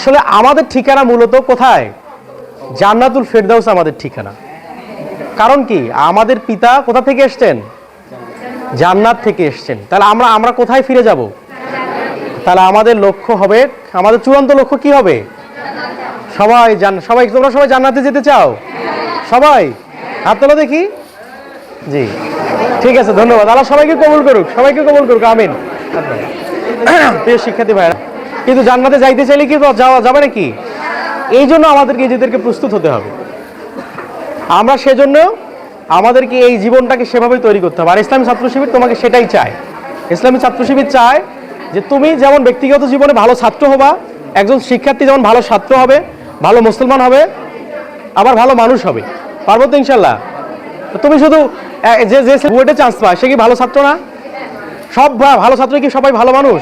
আসলে আমাদের ঠিকানা মূলত কোথায়? জান্নাতুল ফেরদাউস আমাদের ঠিকানা। কারণ কি? আমাদের পিতা কোথা থেকে এসছেন? জান্নাত থেকে এসছেন। তাহলে আমরা আমরা কোথায় ফিরে যাব? তাহলে আমাদের লক্ষ্য হবে, আমাদের চূড়ান্ত লক্ষ্য কি হবে? সবাই জান, সবাই, তোমরা সবাই জান্নাতে যেতে চাও? সবাই? হাত তোলা দেখি। জি। ঠিক আছে, ধন্যবাদ। আল্লাহ সবাইকে কবুল করুক, সবাইকে কবুল করুক, আমিন। প্রিয় শিক্ষার্থী ভাইরা কিন্তু জান্নাতে যাইতে চাইলে কি যাওয়া যাবে নাকি এই জন্য আমাদেরকে নিজেদেরকে প্রস্তুত হতে হবে আমরা সেজন্য আমাদেরকে এই জীবনটাকে সেভাবেই তৈরি করতে হবে আর ইসলামী ছাত্র শিবির তোমাকে সেটাই চায় ইসলামী ছাত্র শিবির চায় যে তুমি যেমন ব্যক্তিগত জীবনে ভালো ছাত্র হবা একজন শিক্ষার্থী যেমন ভালো ছাত্র হবে ভালো মুসলমান হবে আবার ভালো মানুষ হবে পারব তো ইনশাল্লাহ তুমি শুধু যে যে বুয়েটে চান্স পায় সে কি ভালো ছাত্র না সব ভালো ছাত্র কি সবাই ভালো মানুষ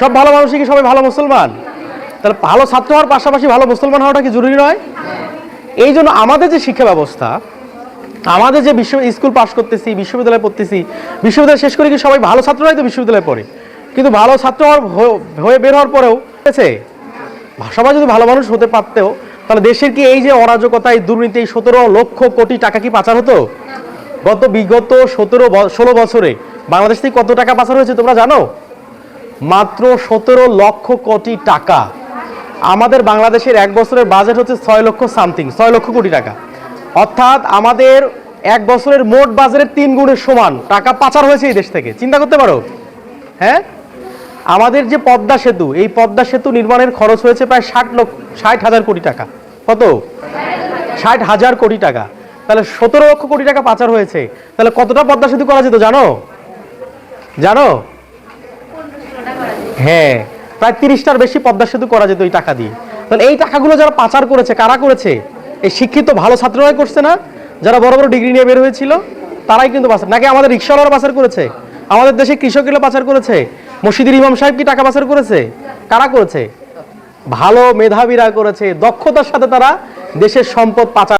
সব ভালো মানুষই কি সবাই ভালো মুসলমান? তাহলে ভালো ছাত্র হওয়ার পাশাপাশি ভালো মুসলমান হওয়াটা কি জরুরি নয়? এই জন্য আমাদের যে শিক্ষা ব্যবস্থা, আমাদের যে বিশ্ব স্কুল পাস করতেছি, বিশ্ববিদ্যালয়ে পড়তেছি, বিশ্ববিদ্যালয় শেষ করে কি সবাই ভালো ছাত্ররাই তো বিশ্ববিদ্যালয়ে পড়ে? কিন্তু ভালো ছাত্র হওয়ার হয়ে বের হওয়ার পরেও হয়েছে সবাই যদি ভালো মানুষ হতে পারতেও, তাহলে দেশের কি এই যে অরাজকতা, এই দুর্নীতি, এই সতেরো লক্ষ কোটি টাকা কি পাচার হতো? গত বিগত সতেরো ষোলো বছরে, বাংলাদেশ থেকে কত টাকা পাচার হয়েছে তোমরা জানো? মাত্র সতেরো লক্ষ কোটি টাকা। আমাদের বাংলাদেশের এক বছরের বাজেট হচ্ছে ছয় লক্ষ সামথিং, ছয় লক্ষ কোটি টাকা। অর্থাৎ আমাদের এক বছরের মোট বাজারের তিন গুণের সমান। টাকা পাচার হয়েছে এই দেশ থেকে, চিন্তা করতে পারো? হ্যাঁ? আমাদের যে পদ্মা সেতু, এই পদ্মা সেতু নির্মাণের খরচ হয়েছে প্রায় ষাট লক্ষ, ষাট হাজার কোটি টাকা। কত? ষাট হাজার কোটি টাকা। তাহলে সতেরো লক্ষ কোটি টাকা পাচার হয়েছে। তাহলে কতটা পদ্মা সেতু করা যেত জানো? জানো? হ্যাঁ প্রায় তিরিশটার বেশি পদ্মা সেতু করা যেত এই টাকা দিয়ে। তাহলে এই টাকাগুলো যারা পাচার করেছে, কারা করেছে? এই শিক্ষিত ভালো ছাত্ররাই করছে না? যারা বড় বড় ডিগ্রি নিয়ে বের হয়েছিল, তারাই কিন্তু পাচার নাকি আমাদের রিক্সাওয়ালারা পাচার করেছে? আমাদের দেশে কৃষকগুলো পাচার করেছে? মসজিদের ইমাম সাহেব কি টাকা পাচার করেছে? কারা করেছে? ভালো মেধাবীরা করেছে। দক্ষতার সাথে তারা দেশের সম্পদ পাচার